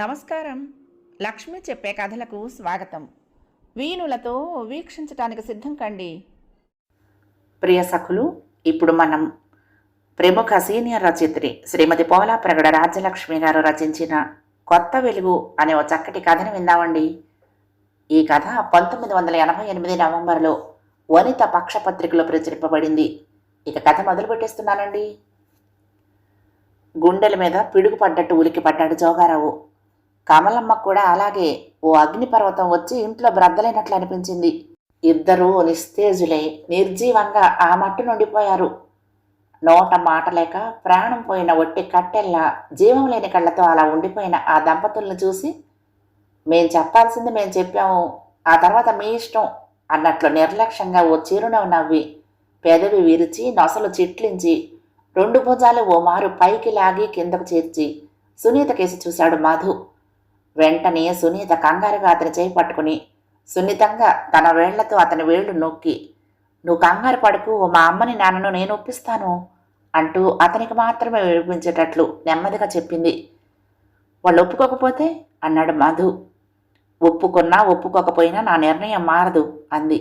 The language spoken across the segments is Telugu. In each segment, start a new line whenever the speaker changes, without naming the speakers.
నమస్కారం. లక్ష్మి చెప్పే కథలకు స్వాగతం. వీణులతో వీక్షించటానికి సిద్ధం కండి. ప్రియ సఖులు ఇప్పుడు మనం ప్రముఖ సీనియర్ రచయిత్రి శ్రీమతి పోలా ప్రగడ రాజ్యలక్ష్మి గారు రచించిన కొత్త వెలుగు అనే ఓ చక్కటి కథను విందామండి. ఈ కథ పంతొమ్మిది వందల ఎనభై ఎనిమిది నవంబర్లో వనిత పక్షపత్రికలో ప్రచురింపబడింది. ఇక కథ మొదలు పెట్టేస్తున్నానండి గుండెల మీద పిడుగు పడ్డట్టు ఉలికి పడ్డాడు జోగారావు. కమలమ్మ కూడా అలాగే ఓ అగ్నిపర్వతం వచ్చి ఇంట్లో బ్రద్దలైనట్లు అనిపించింది. ఇద్దరూ నిస్తేజులై నిర్జీవంగా ఆ మట్టు నుండిపోయారు. నోట మాట లేక ప్రాణం పోయిన ఒట్టి కట్టెల్లా జీవం లేని కళ్ళతో అలా ఉండిపోయిన ఆ దంపతులను చూసి మేం చెప్పాల్సింది మేం చెప్పాము. ఆ తర్వాత మీ ఇష్టం అన్నట్లు నిర్లక్ష్యంగా ఓ చిరునవ్వు నవ్వి పెదవి విరిచి నొసలు చిట్లించి రెండు భుజాలు ఓ మారు పైకి లాగి కిందకు చేర్చి సునీత కేసి చూశాడు మాధు. వెంటనే సునీత కంగారుగా అతని చేయి పట్టుకుని సున్నితంగా తన వేళ్ళతో అతని వేళ్ళు నొక్కి నువ్వు కంగారు పడుకు మా అమ్మని నాన్నను నేను ఒప్పిస్తాను అంటూ అతనికి మాత్రమే వినిపించేటట్లు నెమ్మదిగా చెప్పింది. వాళ్ళు ఒప్పుకోకపోతే అన్నాడు మధు. ఒప్పుకున్నా ఒప్పుకోకపోయినా నా నిర్ణయం మారదు అంది.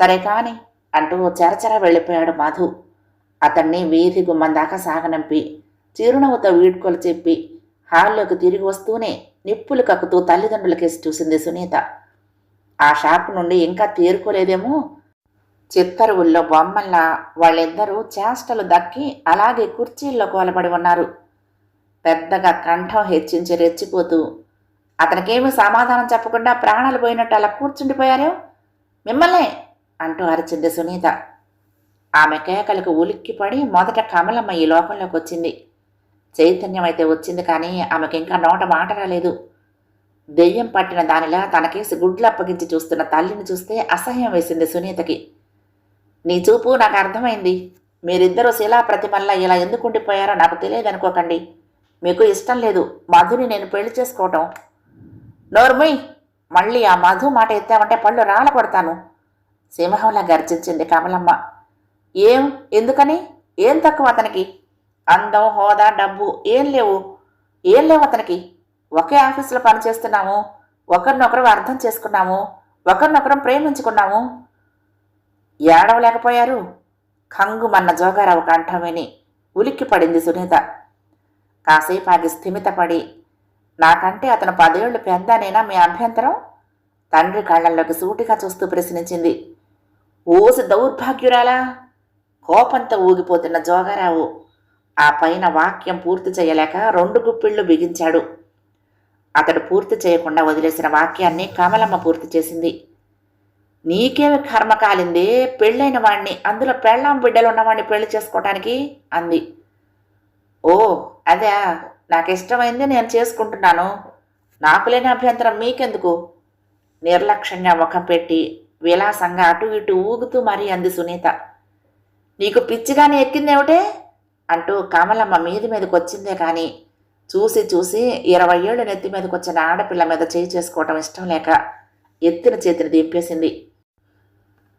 సరే కాని అంటూ చెరచెర వెళ్ళిపోయాడు మధు. అతన్ని వీధి గుమ్మం దాకా సాగనంపి చిరునవ్వుతో వీడ్కోలు చెప్పి హాల్లోకి తిరిగి వస్తూనే నిప్పులు కక్కుతూ తల్లిదండ్రులకేసి చూసింది సునీత. ఆ షాప్ నుండి ఇంకా తేరుకోలేదేమో? చిత్తరువుల్లో బొమ్మల్లా వాళ్ళిద్దరూ చేష్టలు దక్కి అలాగే కుర్చీల్లో కోలబడి ఉన్నారు. పెద్దగా కంఠం హెచ్చించి రెచ్చిపోతూ అతనికేమీ సమాధానం చెప్పకుండా ప్రాణాలు పోయినట్టు అలా కూర్చుండిపోయారు? మిమ్మల్నే! అంటూ అరిచింది సునీత. ఆమె కేకలకు ఉలిక్కిపడి మొదట కమలమ్మ ఈ లోకంలోకి వచ్చింది చైతన్యం అయితే వచ్చింది కానీ ఆమెకి ఇంకా నోట మాట రాలేదు. దెయ్యం పట్టిన దానిలా తనకేసి గుడ్లు అప్పగించి చూస్తున్న తల్లిని చూస్తే అసహ్యం వేసింది సునీతకి. నీ చూపు నాకు అర్థమైంది. మీరిద్దరూ శిలా ప్రతిమల్లా ఇలా ఎందుకు ఉండిపోయారో నాకు తెలియదు అనుకోకండి మీకు ఇష్టం లేదు. మధుని నేను పెళ్ళి చేసుకోవటం. నోర్ముయ్ మళ్ళీ ఆ మధు మాట ఎత్తామంటే పళ్ళు రాళ్ళ కొడతాను. సింహంలా గర్జించింది కమలమ్మ. ఏం? ఎందుకని? ఏం తక్కువ అతనికి? అందం హోదా డబ్బు ఏం లేవు. ఏం లేవు అతనికి? ఒకే ఆఫీసులో పనిచేస్తున్నాము ఒకరినొకరు అర్థం చేసుకున్నాము. ఒకరినొకరం ప్రేమించుకున్నాము. ఏడవలేకపోయారు? కంగుమన్న జోగారావు కంఠం విని ఉలిక్కి పడింది సునీత. కాసేపు ఆగి స్థిమితపడి నాకంటే అతను పదేళ్ళు పెద్దనేనా మీ అభ్యంతరం? తండ్రి కళ్ళల్లోకి సూటిగా చూస్తూ ప్రశ్నించింది. ఓసి దౌర్భాగ్యురాలా? కోపంతో ఊగిపోతున్న జోగారావు ఆ పైన వాక్యం పూర్తి చేయలేక రెండు గుప్పిళ్ళు బిగించాడు. అతడు పూర్తి చేయకుండా వదిలేసిన వాక్యాన్ని కమలమ్మ పూర్తి చేసింది. నీకేమి కర్మ కాలిందే పెళ్ళైన వాణ్ణి అందులో పెళ్ళాం బిడ్డలు ఉన్నవాణ్ణి పెళ్ళి చేసుకోవటానికి అంది. ఓ అదే నాకు ఇష్టమైంది నేను చేసుకుంటున్నాను. నాకు లేని అభ్యంతరం మీకెందుకు? నిర్లక్ష్యంగా ముఖం పెట్టి విలాసంగా అటు ఇటు ఊగుతూ మరీ అంది సునీత. నీకు పిచ్చిగానే ఎక్కిందేమిటే అంటూ కమలమ్మ మీది మీదకి వచ్చిందే కానీ చూసి చూసి ఇరవై ఏళ్ళు నెత్తి మీదకి వచ్చిన ఆడపిల్ల మీద చేయి చేసుకోవటం ఇష్టం లేక ఎత్తిన చేతిని దింపేసింది.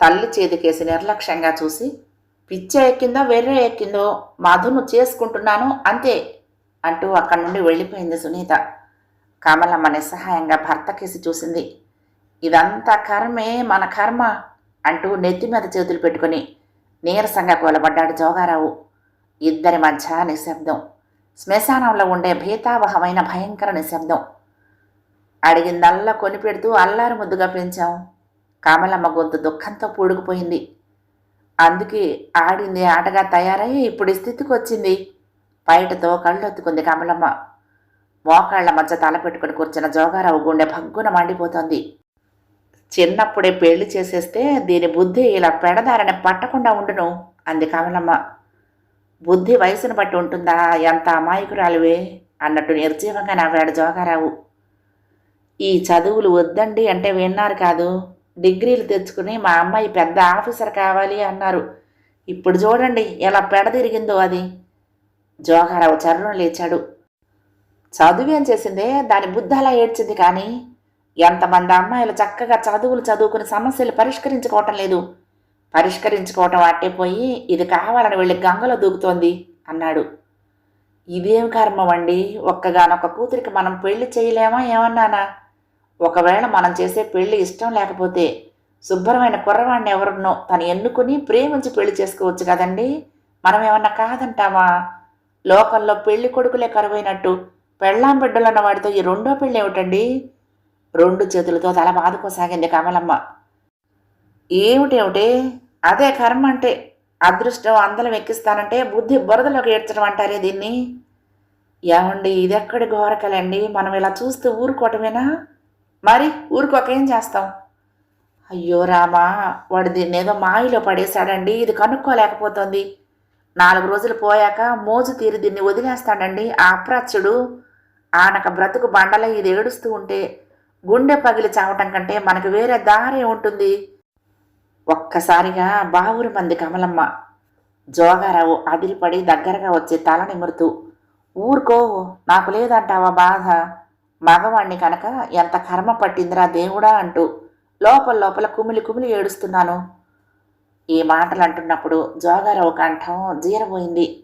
తల్లి చేతికేసి నిర్లక్ష్యంగా చూసి పిచ్చ ఎక్కిందో వెర్రె ఎక్కిందో మధును చేసుకుంటున్నాను అంతే అంటూ అక్కడి నుండి వెళ్ళిపోయింది సునీత. కమలమ్మ నిస్సహాయంగా భర్తకేసి చూసింది. ఇదంతా కర్మే మన కర్మ అంటూ నెత్తి మీద చేతులు పెట్టుకుని నీరసంగా కూలబడ్డాడు జోగారావు. ఇద్దరి మధ్య నిశ్శబ్దం. శ్మశానంలో ఉండే భీతావహమైన భయంకర నిశ్శబ్దం. అడిగిందల్లా కొనిపెడుతూ అల్లారు ముద్దుగా పెంచాం కమలమ్మ గొంతు దుఃఖంతో పూడుకుపోయింది. అందుకే ఆడింది ఆటగా తయారై ఇప్పుడు స్థితికి వచ్చింది. బయటతో కళ్ళొత్తుకుంది కమలమ్మ. మోకాళ్ళ మధ్య తల పెట్టుకుని కూర్చున్న జోగారావు గుండె భగ్గున మండిపోతోంది. చిన్నప్పుడే పెళ్ళి చేసేస్తే దీని బుద్ధి ఇలా పెడదారని పట్టకుండా ఉండును. అంది కమలమ్మ. బుద్ధి వయసును బట్టి ఉంటుందా? ఎంత అమాయకురాలువే? అన్నట్టు నిర్జీవంగా నవ్వాడు జోగారావు. ఈ చదువులు వద్దండి అంటే విన్నారు కాదు. డిగ్రీలు తెచ్చుకుని మా అమ్మాయి పెద్ద ఆఫీసర్ కావాలి అన్నారు. ఇప్పుడు చూడండి ఎలా పెడదిరిగిందో అది. జోగారావు చర్రం లేచాడు. చదువేం చేసిందే? దాని బుద్ధి అలా ఏడ్చింది కానీ ఎంతమంది అమ్మాయిలు చక్కగా చదువులు చదువుకుని సమస్యలు పరిష్కరించుకోవటం లేదు. పరిష్కరించుకోవటం అట్టే పోయి ఇది కావాలని వెళ్ళి గంగలో దూకుతోంది అన్నాడు. ఇదేం కర్మం అండి? ఒక్కగానొక్క కూతురికి మనం పెళ్ళి చేయలేమా ఏమన్నానా? ఒకవేళ మనం చేసే పెళ్ళి ఇష్టం లేకపోతే శుభ్రమైన కుర్రవాడిని ఎవరినో తను ఎన్నుకుని ప్రేమించి పెళ్ళి చేసుకోవచ్చు కదండి? మనం ఏమన్నా కాదంటామా? లోకంలో పెళ్ళి కొడుకులే కరువైనట్టు పెళ్ళాం బిడ్డలున్న వాడితో ఈ రెండో పెళ్ళి ఏమిటండి రెండు చేతులతో తల బాదుకోసాగింది కమలమ్మ. ఏమిటేమిటి అదే కర్మ అంటే అదృష్టం అందలం ఎక్కిస్తానంటే బుద్ధి బురదలోకి ఏడ్చడం అంటారే దీన్ని? ఏమండి ఇదెక్కడి ఘోరకలండి? మనం ఇలా చూస్తూ ఊరుకోవటమేనా? మరి ఊరుకోకేం చేస్తాం? అయ్యో రామా వాడు దీన్ని ఏదో మాయలో పడేశాడండి ఇది కనుక్కోలేకపోతుంది. నాలుగు రోజులు పోయాక మోజు తీరి దీన్ని వదిలేస్తాడండి. ఆ అప్రాచ్యుడు ఆనక బ్రతుకు బండల ఇది ఏడుస్తూ ఉంటే గుండె పగిలి చావటం కంటే మనకు వేరే దారి ఉంటుంది. ఒక్కసారిగా బావురు మంది కమలమ్మ జోగారావు అదిరిపడి దగ్గరగా వచ్చి తల నిమురుతూ ఊరుకో నాకు లేదంటావా బాధ? మగవాణ్ణి కనుక ఎంత కర్మ పట్టిందిరా దేవుడా అంటూ లోపల లోపల కుమిలి కుమిలి ఏడుస్తున్నాను. ఈ మాటలు అంటున్నప్పుడు జోగారావు కంఠం జీరబోయింది.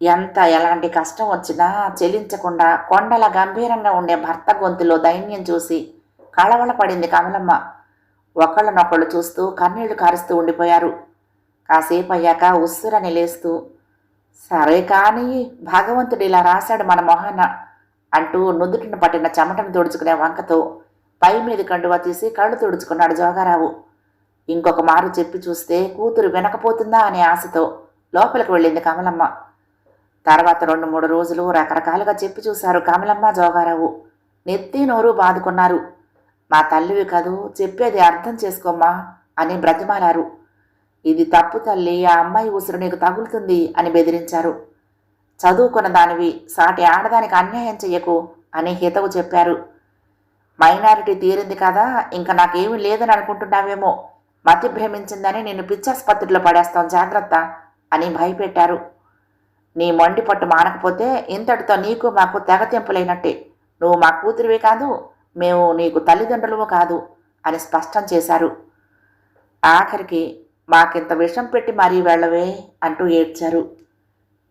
ఎంత ఎలాంటి కష్టం వచ్చినా చెలించకుండా కొండల గంభీరంగా ఉండే భర్త గొంతులో దైన్యం చూసి కళవళపడింది కమలమ్మ. ఒకళ్ళనొకళ్ళు చూస్తూ కన్నీళ్ళు కారుస్తూ ఉండిపోయారు. కాసేపు అయ్యాక ఉస్సురని లేస్తూ సరే కానీ భగవంతుడు ఇలా రాశాడు మన మొహాన అంటూ నుదుటిన పట్టిన చెమటను తుడుచుకునే వంకతో పై మీద కండువా తీసి కళ్ళు తుడుచుకున్నాడు జోగారావు. ఇంకొక మారు చెప్పి చూస్తే కూతురు వినకపోతుందా అనే ఆశతో లోపలికి వెళ్ళింది కమలమ్మ. తర్వాత రెండు మూడు రోజులు రకరకాలుగా చెప్పి చూశారు కమలమ్మ జోగారావు. నెత్తి నోరు బాదుకున్నారు. మా తల్లివి కదూ చెప్పేది అర్థం చేసుకోమ్మా అని బ్రతిమాలారు. ఇది తప్పు తల్లి ఆ అమ్మాయి ఉసురు నీకు తగులుతుంది అని బెదిరించారు. చదువుకున్న దానివి సాటి ఆడదానికి అన్యాయం చెయ్యకు అని హితవు చెప్పారు. మైనారిటీ తీరింది కదా ఇంకా నాకేమీ లేదని అనుకుంటున్నావేమో. మతి భ్రమించిందని నిన్ను పిచ్చాసుపత్రిలో పడేస్తాం జాగ్రత్త అని భయపెట్టారు. నీ మొండి పట్టు మానకపోతే ఇంతటితో నీకు మాకు తెగతెంపులైనట్టే నువ్వు మా కూతురివే కాదు మేము నీకు తల్లిదండ్రులము కాదు అని స్పష్టం చేశారు. ఆఖరికి మాకింత విషం పెట్టి మరీ వెళ్ళవే అంటూ ఏడ్చారు.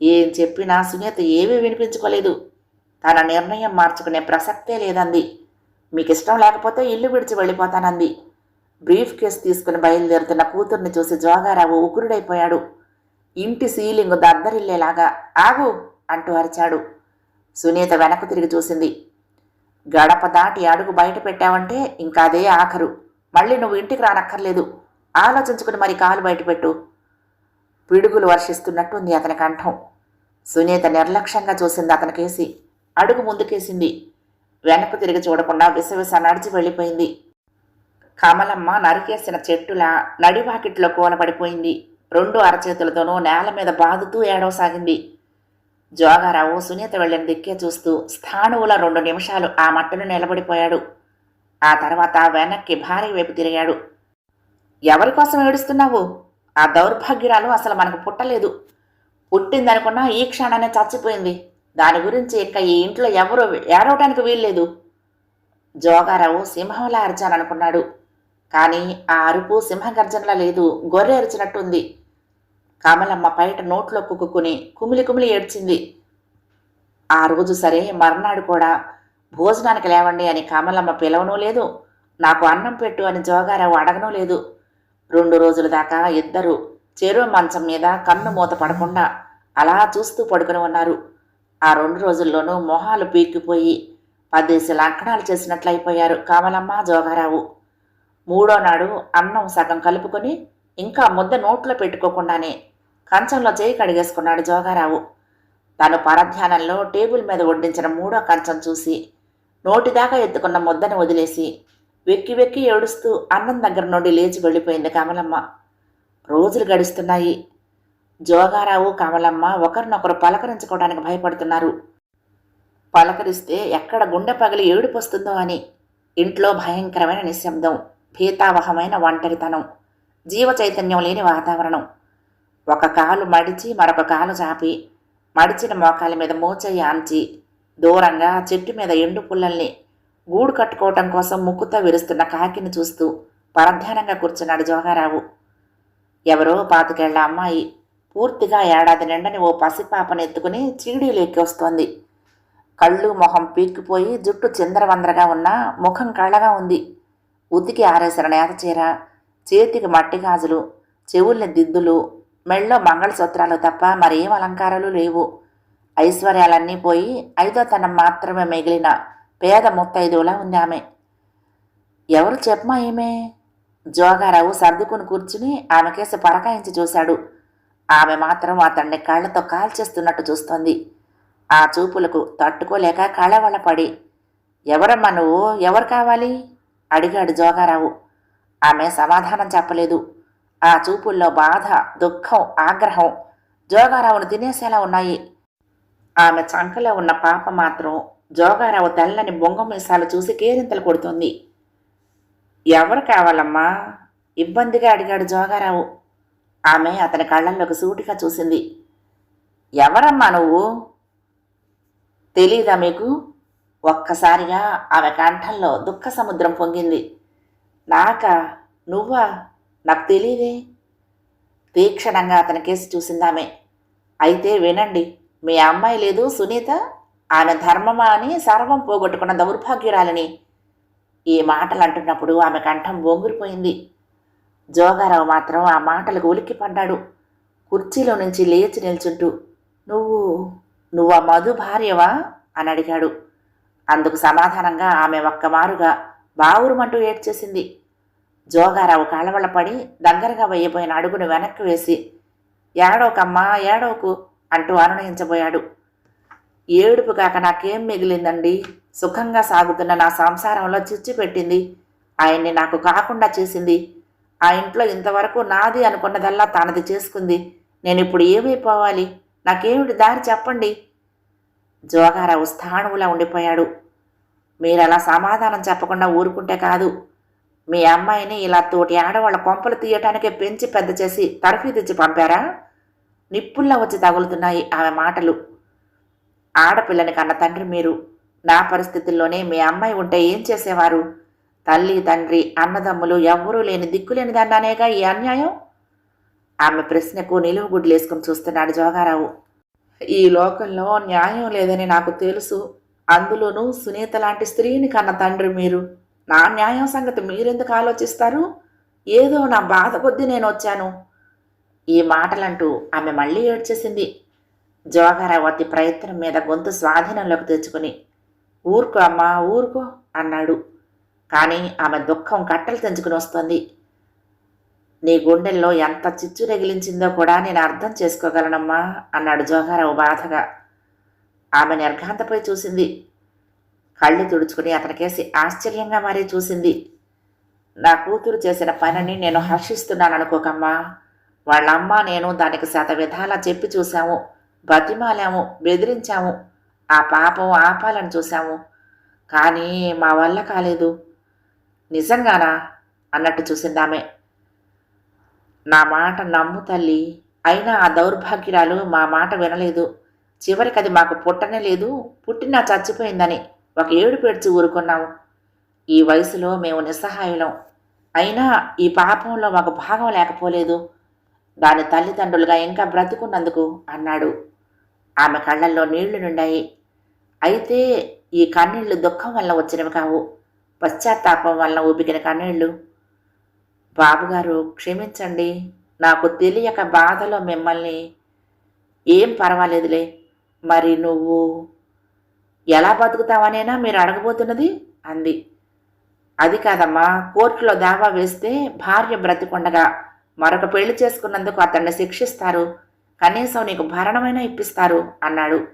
ఏం చెప్పినా సునీత ఏమీ వినిపించుకోలేదు. తన నిర్ణయం మార్చుకునే ప్రసక్తే లేదంది. మీకు ఇష్టం లేకపోతే ఇల్లు విడిచి వెళ్ళిపోతానంది. బ్రీఫ్ కేసు తీసుకుని బయలుదేరుతున్న కూతుర్ని చూసి జోగారావు ఉగ్రుడైపోయాడు. ఇంటి సీలింగ్ దద్దరిల్లేలాగా ఆగు అంటూ అరిచాడు. సునీత వెనక్కు తిరిగి చూసింది. గడప దాటి అడుగు బయట పెట్టావంటే ఇంకా అదే ఆఖరు. మళ్ళీ నువ్వు ఇంటికి రానక్కర్లేదు. ఆలోచించుకుని మరి కాలు బయటపెట్టు పిడుగులు వర్షిస్తున్నట్టుంది అతని కంఠం. సునీత నిర్లక్ష్యంగా చూసింది అతనికేసి అడుగు ముందుకేసింది. వెనక్కు తిరిగి చూడకుండా విసవిస నడిచి వెళ్ళిపోయింది. కమలమ్మ నరికేసిన చెట్టులా నడివాకిట్లో కూలబడిపోయింది. రెండు అరచేతులతోనూ నేల మీద బాదుతూ ఏడవసాగింది జోగారావు సునీత వెళ్ళిన దిక్కే చూస్తూ స్థాణువుల రెండు నిమిషాలు ఆ మట్టును నిలబడిపోయాడు. ఆ తర్వాత వెనక్కి భార్య వైపు తిరిగాడు. ఎవరి కోసం ఏడుస్తున్నావు? ఆ దౌర్భాగ్యురాలు అసలు మనకు పుట్టలేదు. పుట్టిందనుకున్నా ఈ క్షణానే చచ్చిపోయింది. దాని గురించి ఇంకా ఈ ఇంట్లో ఎవరు ఏడవటానికి వీల్లేదు. జోగారావు సింహంలా అరిచాననుకున్నాడు. కానీ ఆ అరుపు సింహగర్జనలా లేదు. గొర్రె అరిచినట్టుంది. కమలమ్మ పైట నోట్లో కుక్కుని కుమిలి కుమిలి ఏడ్చింది. ఆ రోజు సరే మర్నాడు కూడా భోజనానికి లేవండి అని కమలమ్మ పిలవనూ లేదు నాకు అన్నం పెట్టు అని జోగారావు అడగనూ లేదు. రెండు రోజుల దాకా ఇద్దరు చెరువు మంచం మీద కన్ను మూత పడకుండా అలా చూస్తూ పడుకుని ఉన్నారు. ఆ రెండు రోజుల్లోనూ మొహాలు పీక్కిపోయి పదేసి లంకణాలు చేసినట్లయిపోయారు కామలమ్మ జోగారావు. మూడో నాడు అన్నం సగం కలుపుకొని ఇంకా ముద్ద నోట్లో పెట్టుకోకుండానే కంచంలో చేయి కడిగేసుకున్నాడు జోగారావు. తను పరధ్యానంలో టేబుల్ మీద వడ్డించిన మూడో కంచం చూసి నోటిదాకా ఎత్తుకున్న ముద్దను వదిలేసి వెక్కి వెక్కి ఏడుస్తూ అన్నం దగ్గర నుండి లేచి వెళ్ళిపోయింది కమలమ్మ. రోజులు గడుస్తున్నాయి. జోగారావు కమలమ్మ ఒకరినొకరు పలకరించుకోవడానికి భయపడుతున్నారు. పలకరిస్తే ఎక్కడ గుండె పగిలి ఏడుపు వస్తుందో అని ఇంట్లో భయంకరమైన నిశ్శబ్దం భీతావహమైన ఒంటరితనం జీవ చైతన్యం లేని వాతావరణం. ఒక కాలు మడిచి మరొక కాలు చాపి మడిచిన మోకాల మీద మోచయ్య ఆంచి దూరంగా చెట్టు మీద ఎండు పుల్లల్ని గూడు కట్టుకోవటం కోసం ముక్కుతో విరుస్తున్న కాకిని చూస్తూ పరధ్యానంగా కూర్చున్నాడు జోగారావు ఎవరో పాతికేళ్ళ అమ్మాయి పూర్తిగా ఏడాది నిండని ఓ పసిపాపను ఎత్తుకుని చీడీలు ఎక్కి వస్తోంది. కళ్ళు మొహం పీక్కుపోయి జుట్టు చిందరవందరగా ఉన్న ముఖం కళ్ళగా ఉంది. ఉతికి ఆరేసిన నేత చీర చేతికి మట్టి గాజులు చెవుల్ని దిద్దులు మెళ్ళో మంగళసూత్రాలు తప్ప మరేం అలంకారాలు లేవు. ఐశ్వర్యాలన్నీ పోయి ఐదో తనం మాత్రమే మిగిలిన పేద ముత్తైదువులా ఉంది ఆమె. ఎవరు చెప్పమా ఏమే జోగారావు సర్దుకుని కూర్చుని ఆమె కేసు పరకాయించి చూశాడు. ఆమె మాత్రం అతన్ని కళ్ళతో కాల్చేస్తున్నట్టు చూస్తోంది. ఆ చూపులకు తట్టుకోలేక కళవళ పడి ఎవరమ్మా నువ్వు? ఎవరు కావాలి? అడిగాడు జోగారావు. ఆమె సమాధానం చెప్పలేదు. ఆ చూపుల్లో బాధ దుఃఖం ఆగ్రహం జోగారావును తినేసేలా ఉన్నాయి. ఆమె చంకలో ఉన్న పాప మాత్రం జోగారావు తెల్లని బొంగమీసాలు చూసి కేరింతలు కొడుతుంది. ఎవరు కావాలమ్మా? ఇబ్బందిగా అడిగాడు జోగారావు. ఆమె అతని కళ్ళల్లోకి సూటిగా చూసింది. ఎవరమ్మా నువ్వు? తెలీదా మీకు? ఒక్కసారిగా ఆమె కంఠంలో దుఃఖ సముద్రం పొంగింది. నాకా? నువ్వా? నాకు తెలియదే తీక్షణంగా అతని కేసు చూసిందామె. అయితే వినండి మీ అమ్మాయి లేదు సునీత ఆమె ధర్మమా అని సర్వం పోగొట్టుకున్న దౌర్భాగ్యురాలని. ఈ మాటలు అంటున్నప్పుడు ఆమె కంఠం బొంగురిపోయింది. జోగారావు మాత్రం ఆ మాటలకు ఉలిక్కి పడ్డాడు. కుర్చీలో నుంచి లేచి నిల్చుంటూ నువ్వు నువ్వు ఆ మధు భార్యవా? అని అడిగాడు. అందుకు సమాధానంగా ఆమె ఒక్కమారుగా బావురుమంటూ ఏడ్చేసింది. జోగారావు కాళ్ళవళ్ళ పడి దగ్గరగా వేయబోయిన అడుగును వెనక్కి వేసి ఏడోకమ్మా ఏడోకు అంటూ అనునయించబోయాడు ఏడుపు కాక నాకేం మిగిలిందండి? సుఖంగా సాగుతున్న నా సంసారంలో చిచ్చు పెట్టింది. ఆయన్ని నాకు కాకుండా చేసింది. ఆ ఇంట్లో ఇంతవరకు నాది అనుకున్నదల్లా తనది చేసుకుంది. నేను ఇప్పుడు ఏమైపోవాలి నాకేమిటి దారి చెప్పండి? జోగారావు స్థాణువులా ఉండిపోయాడు. మీరు అలా సమాధానం చెప్పకుండా ఊరుకుంటే కాదు. మీ అమ్మాయిని ఇలా తోటి ఆడవాళ్ళ కొంపలు తీయటానికే పెంచి పెద్ద చేసి తరఫీ తెచ్చి పంపారా? నిప్పుల్లా వచ్చి తగులుతున్నాయి ఆమె మాటలు. ఆడపిల్లని కన్న తండ్రి మీరు. నా పరిస్థితుల్లోనే మీ అమ్మాయి ఉంటే ఏం చేసేవారు? తల్లి తండ్రి అన్నదమ్ములు ఎవ్వరూ లేని దిక్కులేని దాన్నానేగా ఈ అన్యాయం? ఆమె ప్రశ్నకు నిలువు గుడ్లేసుకుని చూస్తున్నాడు జోగారావు. ఈ లోకంలో న్యాయం లేదని నాకు తెలుసు. అందులోనూ సునీత లాంటి స్త్రీని కన్న తండ్రి మీరు. నా న్యాయం సంగతి మీరెందుకు ఆలోచిస్తారు? ఏదో నా బాధ కొద్దీ నేను వచ్చాను. ఈ మాటలంటూ ఆమె మళ్ళీ ఏడ్చేసింది. జోగారావు అతి ప్రయత్నం మీద గొంతు స్వాధీనంలోకి తెచ్చుకుని ఊరుకో అమ్మా ఊరుకో అన్నాడు. కానీ ఆమె దుఃఖం కట్టలు తెంచుకుని వస్తోంది. నీ గుండెల్లో ఎంత చిచ్చు రగిలించిందో కూడా నేను అర్థం చేసుకోగలనమ్మా అన్నాడు జోగారావు బాధగా. ఆమె నిర్ఘాంతపై చూసింది. కళ్ళు తుడుచుకుని అతనికేసి ఆశ్చర్యంగా మరీ చూసింది. నా కూతురు చేసిన పనిని నేను హర్షిస్తున్నాను అనుకోకమ్మా వాళ్ళమ్మ నేను దానికి శత విధాలా చెప్పి చూశాము. బతిమాలాము బెదిరించాము. ఆ పాపం ఆపాలని చూశాము. కానీ మా వల్ల కాలేదు. నిజంగానా? అన్నట్టు చూసిందామె. నా మాట నమ్ము తల్లి. అయినా ఆ దౌర్భాగ్యురాలు మా మాట వినలేదు. చివరికి అది మాకు పుట్టనే లేదు. పుట్టినా చచ్చిపోయిందని. ఒక ఏడు పెడ్చి ఊరుకున్నాము ఈ వయసులో మేము నిస్సహాయులం. అయినా ఈ పాపంలో మాకు భాగం లేకపోలేదు. దాని తల్లిదండ్రులుగా ఇంకా బ్రతుకున్నందుకు అన్నాడు. ఆమె కళ్ళల్లో నీళ్ళు నిండాయి. అయితే ఈ కన్నీళ్ళు దుఃఖం వల్ల వచ్చినవి కావు. పశ్చాత్తాపం వల్ల ఊపికిన కన్నీళ్ళు. బాబుగారు క్షమించండి. నాకు తెలియక బాధలో మిమ్మల్ని ఏం పర్వాలేదులే. మరి నువ్వు ఎలా బతుకుతావనేనా మీరు అడగబోతున్నది? అంది. అది కాదమ్మా కోర్టులో దావా వేస్తే భార్య బ్రతికుండగా. మరొక పెళ్ళి చేసుకున్నందుకు అతన్ని శిక్షిస్తారు. కనీసం నీకు భరణమైనా ఇప్పిస్తారు అన్నాడు.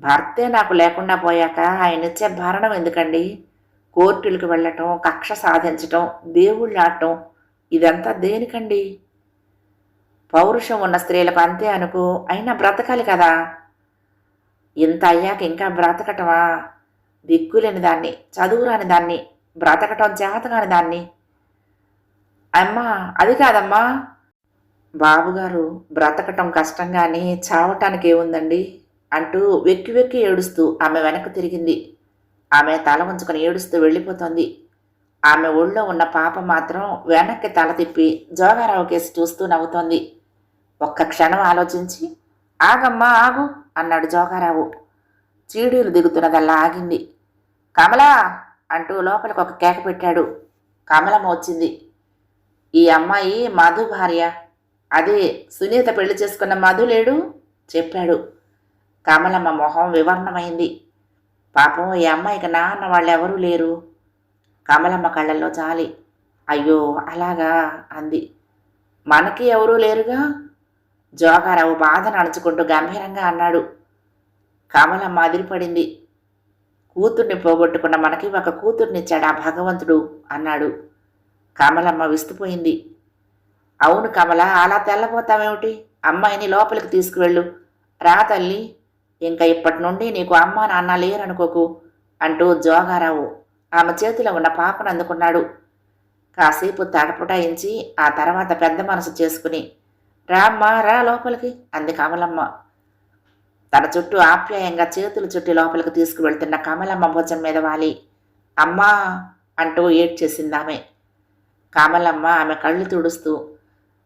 భర్తే నాకు లేకుండా పోయాక ఆయన ఇచ్చే భరణం ఎందుకండి? కోర్టులకు వెళ్ళటం కక్ష సాధించటం దేవుళ్ళు ఆడటం ఇదంతా దేనికండి? పౌరుషం ఉన్న స్త్రీలకు అంతే అనుకో అయినా బ్రతకాలి కదా? ఇంత అయ్యాక ఇంకా బ్రతకటమా? దిక్కులేని దాన్ని చదువురాని దాన్ని బ్రతకటం చేతగాని దాన్ని. అమ్మా అది కాదమ్మా. బాబుగారు బ్రతకటం కష్టంగాని చావటానికి ఏముందండి అంటూ వెక్కి వెక్కి ఏడుస్తూ ఆమె వెనక్కి తిరిగింది. ఆమె తల ఉంచుకొని ఏడుస్తూ వెళ్ళిపోతోంది. ఆమె ఒళ్ళో ఉన్న పాప మాత్రం వెనక్కి తల తిప్పి జోగారావు కేసి చూస్తూ నవ్వుతోంది. ఒక్క క్షణం ఆలోచించి ఆగమ్మా ఆగు. అన్నాడు జోగారావు. చీడీలు దిగుతున్నదల్లా ఆగింది. కమలా! అంటూ లోపలికి ఒక కేక పెట్టాడు. కమలమ్మ వచ్చింది. ఈ అమ్మాయి మధు భార్య. అదే సునీత పెళ్ళి చేసుకున్న మధు లేడు? చెప్పాడు. కమలమ్మ మొహం వివర్ణమైంది. పాపం ఈ అమ్మాయికి నాన్న వాళ్ళు ఎవరూ లేరు. కమలమ్మ కళ్ళల్లో జాలి. అయ్యో అలాగా అంది. మనకి ఎవరూ లేరుగా? జోగారావు బాధను అణుచుకుంటూ గంభీరంగా అన్నాడు. కమలమ్మ అదిరిపడింది. కూతుర్ని పోగొట్టుకున్న మనకి ఒక కూతుర్నిచ్చాడు ఆ భగవంతుడు అన్నాడు. కమలమ్మ విస్తుపోయింది. అవును కమల అలా తెల్లబోతావేమిటి? అమ్మాయిని లోపలికి తీసుకువెళ్ళు. రా తల్లి ఇంకా ఇప్పటి నుండి నీకు అమ్మ నాన్న లేరనుకోకు అంటూ జోగారావు ఆమె చేతిలో ఉన్న పాపను అందుకున్నాడు. కాసేపు తడపుటాయించి ఆ తర్వాత పెద్ద మనసు చేసుకుని రామ్మా రా లోపలికి అంది కమలమ్మ. తన చుట్టూ ఆప్యాయంగా చేతులు చుట్టి లోపలికి తీసుకువెళ్తున్న కమలమ్మ భుజం మీద వాలి. అమ్మా అంటూ ఏడ్చేసింది ఆమె కమలమ్మ ఆమె కళ్ళు తుడుస్తూ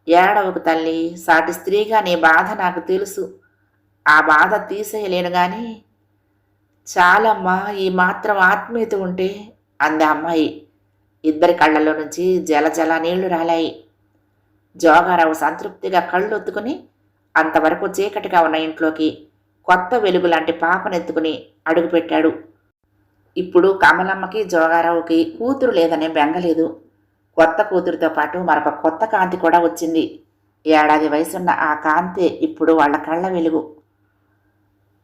ఏడవకు తల్లి సాటి స్త్రీగా నీ బాధ నాకు తెలుసు. ఆ బాధ తీసేయలేను గాని చాలమ్మా ఈ మాత్రం ఆత్మీయత ఉంటే అంది అమ్మాయి. ఇద్దరి కళ్ళలో నుంచి జల జల నీళ్ళు రాలాయి. జోగారావు సంతృప్తిగా కళ్ళు అంతవరకు చీకటిగా ఉన్న ఇంట్లోకి కొత్త వెలుగు లాంటి పాపనెత్తుకుని అడుగుపెట్టాడు. ఇప్పుడు కమలమ్మకి జోగారావుకి కూతురు లేదనే బెంగలేదు కొత్త కూతురుతో పాటు మరొక కొత్త కాంతి కూడా వచ్చింది. ఏడాది వయసున్న ఆ కాంతే ఇప్పుడు వాళ్ళ కళ్ళ వెలుగు.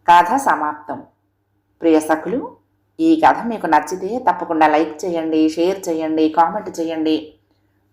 కథ సమాప్తం. ప్రియ సఖులు ఈ కథ మీకు నచ్చితే తప్పకుండా లైక్ చేయండి షేర్ చేయండి కామెంట్ చేయండి.